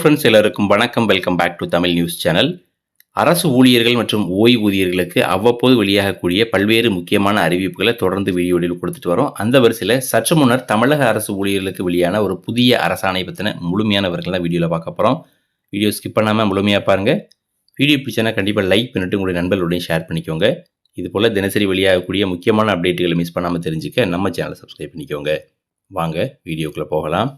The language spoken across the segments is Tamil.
ஃப்ரெண்ட்ஸ் எல்லாருக்கும் வணக்கம். Welcome back to Tamil news channel அரசு ஊழியர்கள் மற்றும் ஓய்வூதியர்களுக்கு அவ்வப்போது வெளியாகக்கூடிய பல்வேறு முக்கியமான அறிவிப்புகளை தொடர்ந்து வீடியோவில் கொடுத்துட்டு வரோம். அந்த வரிசையில் சற்று முன்னர் தமிழக அரசு ஊழியர்களுக்கு வெளியான ஒரு புதிய அரசாணை பற்றின முழுமையான வீடியோவில் பார்க்க போகிறோம் வீடியோ ஸ்கிப் பண்ணாமல் முழுமையாக பாருங்கள் வீடியோ பிடிச்சனா கண்டிப்பாக லைக் பண்ணிட்டு உங்களுடைய நண்பர்களுடையும் ஷேர் பண்ணிக்கோங்க. இது போல் தினசரி வெளியாகக்கூடிய முக்கியமான அப்டேட்டுகளை மிஸ் பண்ணாமல் தெரிஞ்சுக்க நம்ம சேனலை சப்ஸ்கிரைப் பண்ணிக்கோங்க. வாங்க வீடியோக்குள்ளே போகலாம்.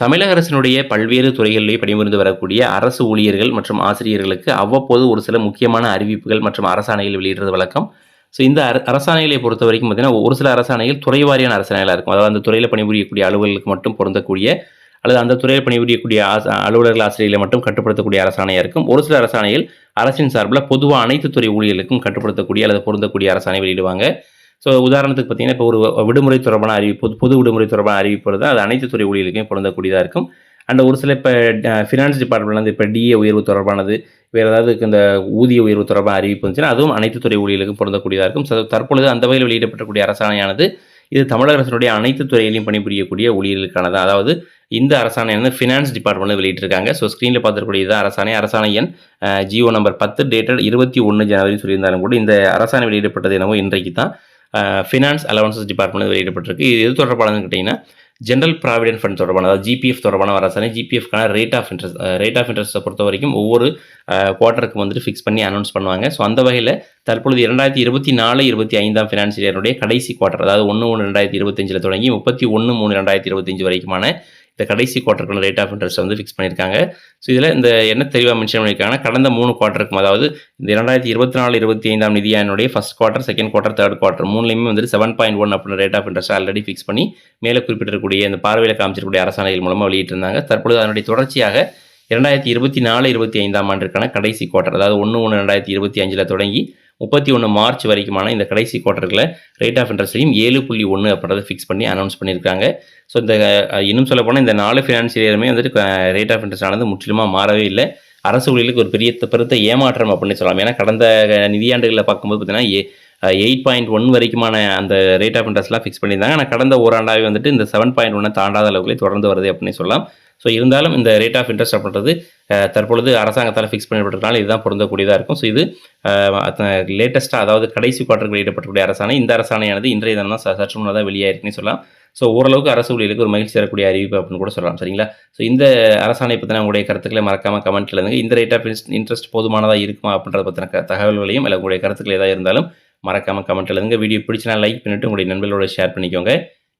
தமிழக அரசினுடைய பல்வேறு துறைகளிலே பணிபுரிந்து வரக்கூடிய அரசு ஊழியர்கள் மற்றும் ஆசிரியர்களுக்கு அவ்வப்போது ஒரு சில முக்கியமான அறிவிப்புகள் மற்றும் அரசாணைகள் வெளியிடுறது வழக்கம். ஸோ இந்த அரசாணைகளை பொறுத்த வரைக்கும் பார்த்தீங்கன்னா ஒரு சில அரசாணைகள் துறை வாரியான அரசாணைகளாக இருக்கும். அதாவது அந்த துறையில் பணிபுரியக்கூடிய அலுவலர்களுக்கு மட்டும் பொருந்தக்கூடிய அல்லது அந்த துறையில் பணிபுரியக்கூடிய ஆச அலுவலர்கள் ஆசிரியர்களை மட்டும் கட்டுப்படுத்தக்கூடிய அரசாணையாக இருக்கும். ஒரு சில அரசாணைகள் அரசின் சார்பில் பொதுவாக அனைத்து துறை ஊழியர்களுக்கும் கட்டுப்படுத்தக்கூடிய அல்லது பொருந்தக்கூடிய அரசாணை வெளியிடுவாங்க. ஸோ உதாரணத்துக்கு பார்த்தீங்கன்னா இப்போ ஒரு விடுமுறை தொடர்பான அறிவிப்பு பொது- பொது விடுமுறை தொடர்பான அறிவிப்பு வருது அது அனைத்து துறை ஊழியர்களுக்கும் பொருந்தக்கூடியதாக இருக்கும். அண்ட் ஒரு சில இப்போ ஃபினான்ஸ் டிபார்ட்மெண்ட்லேருந்து இப்போ டிஏ உயர்வு தொடர்பானது வேறு ஏதாவது இந்த ஊதிய உயர்வு தொடர்பான அறிவிப்பு இருந்துச்சுன்னா அதுவும் அனைத்து துறை ஊழியர்களுக்கும் பொருந்தக்கூடியதாக இருக்கும். ஸோ தற்பொழுது அந்த வகையில் வெளியிடப்படக்கூடிய அரசாணையானது இது தமிழக அரசினுடைய அனைத்து துறையிலையும் பணிபுரியக்கூடிய ஊழியர்களுக்கானது? அதாவது இந்த அரசாணை வந்து ஃபினான்ஸ் டிபார்ட்மெண்ட்டில் வெளியிட்டிருக்காங்க. ஸோ ஸ்க்ரீனில் பார்த்துக்கூடிய இது அரசாணை. அரசாணை எண் ஜியோ நம்பர் பத்து டேட்டட் இருபத்தி ஒன்று ஜனவரி சொல்லியிருந்தாலும் கூட இந்த அரசாணை வெளியிடப்பட்டது என்னவோ இன்றைக்கு தான். ஃபினான்ஸ் அலவன்சஸ் டிபார்ட்மெண்ட் வெளியிடப்பட்டிருக்கு. இது எது தொடர்பானதுன்னு கேட்டிங்கன்னா ஜென்ரல் ப்ராவிடென்ட் ஃபண்ட் தொடர்பான அதாவது ஜிபிஎஃப் தொடர்பான வராசனை ஜிபிஎஃப்கான rate of interest rate of இன்ட்ரெஸ்ட்டை பொறுத்த வரைக்கும் ஒவ்வொரு குவார்ட்டருக்கு வந்துட்டு ஃபிக்ஸ் பண்ணி அனௌன்ஸ் பண்ணுவாங்க. ஸோ அந்த வகையில் தற்பொழுது இரண்டாயிரத்தி இருபத்தி நாலு இருபத்தி ஐந்தாம் ஃபினான்ஸ் இயருடைய கடைசி குவார்ட்டர் அதாவது ஒன்று ஒன்று ரெண்டாயிரத்தி இருபத்தஞ்சில் தொடங்கி முப்பத்தி ஒன்று மூணு ரெண்டாயிரத்தி இருபத்தஞ்சு வரைக்குமான இந்த கடைசி குவார்ட்டருக்கான ரேட் ஆஃப் இன்ட்ரெஸ்ட் வந்து ஃபிக்ஸ் பண்ணியிருக்காங்க. ஸோ இதில் இந்த என்ன தெளிவாக மென்ஷன் பண்ணியிருக்காங்கன்னா கடந்த மூணு குவார்ட்டருக்கும் அதாவது இந்த இரண்டாயிரத்தி இருபத்தி நாலு இருபத்தி ஐந்தாம் நிதியானுடைய first quarter second quarter third quarter மூணுலையுமே வந்துட்டு செவன் பாயிண்ட் ஒன் அப்படின்ற rate of interest already fix பண்ணி மேலே குறிப்பிட்டிருக்கக்கூடிய இந்த பார்வையில் காமிச்சிருக்கக்கூடிய அரசாணைகள் மூலமாக வெளியிட்டிருந்தாங்க. தற்பொழுது அதனுடைய தொடர்ச்சியாக இரண்டாயிரத்தி இருபத்தி நாலு இருபத்தி ஐந்தாம் ஆண்டிற்கான கடைசி குவார்ட்டர் அதாவது ஒன்று ஒன்று ரெண்டாயிரத்தி இருபத்தி அஞ்சில் தொடங்கி முப்பத்தி ஒன்று மார்ச் வரைக்குமான இந்த கடைசி குவார்ட்டரில் ரேட் ஆஃப் இன்ட்ரெஸ்ட்லையும் ஏழு புள்ளி ஒன்று அப்படின்றத ஃபிக்ஸ் பண்ணி அனௌன்ஸ் பண்ணியிருக்காங்க. ஸோ இந்த இன்னும் சொல்ல போனால் இந்த நாலு ஃபினான்ஷியல் இயருமே வந்துட்டு ரேட் ஆஃப் இன்ட்ரெஸ்ட் ஆனது முற்றிலுமாக மாறவே இல்லை. அரசு ஊழியர்களுக்கு ஒரு பெரிய பெருத்த ஏமாற்றம் அப்படின்னு சொல்லலாம். ஏன்னா கடந்த நிதியாண்டுகளில் பார்க்கும்போது பார்த்தீங்கன்னா ஏ எயிட் பாயிண்ட் ஒன் வரைக்குமான அந்த ரேட் ஆஃப் இன்ட்ரெஸ்ட்லாம் ஃபிக்ஸ் பண்ணியிருந்தாங்க. ஆனால் கடந்த ஓராண்டாகவே வந்துட்டு இந்த செவன் பாயிண்ட் ஒன்னை தாண்டாத அளவுக்கு தொடர்ந்து வருது அப்படின்னு சொல்லலாம். ஸோ இருந்தாலும் இந்த ரேட் ஆஃப் இன்ட்ரெஸ்ட் அப்படின்றது தற்பொழுது அரசாங்கத்தால் ஃபிக்ஸ் பண்ணப்பட்டதுனால இதுதான் பொருந்தக்கூடியதாக இருக்கும். ஸோ இது லேட்டஸ்ட்டாக அதாவது கடைசி குவார்ட்டருக்கு வெளியிடப்படக்கூடிய அரசாணை இந்த அரசாணையானது இன்றைய தினம் தான் சற்று முன்னதாக வெளியாயிருக்குன்னு சொல்லலாம். ஸோ ஓரளவுக்கு அரசு ஊழியர்களுக்கு ஒரு மகிழ்ச்சி தரக்கூடிய அறிவிப்பு அப்படின்னு கூட சொல்லலாம் சரிங்களா? ஸோ இந்த அரசாணை பற்றின உங்களுடைய கருத்துக்களை மறக்காமல் கமெண்ட் இருந்துங்க இந்த ரேட் ஆஃப் இன்ட்ரெஸ்ட் போதுமானதாக இருக்குமா அப்படின்றத பற்றின க- தகவல்களையும் இல்லை உங்களுடைய கருத்துக்கள் எதாவது இருந்தாலும் மறக்காமல் கமெண்ட் எழுதுங்க. வீடியோ பிடிச்சினா லைக் பண்ணிட்டு உங்களுடைய நண்பர்களோட ஷேர் பண்ணிக்கோங்க.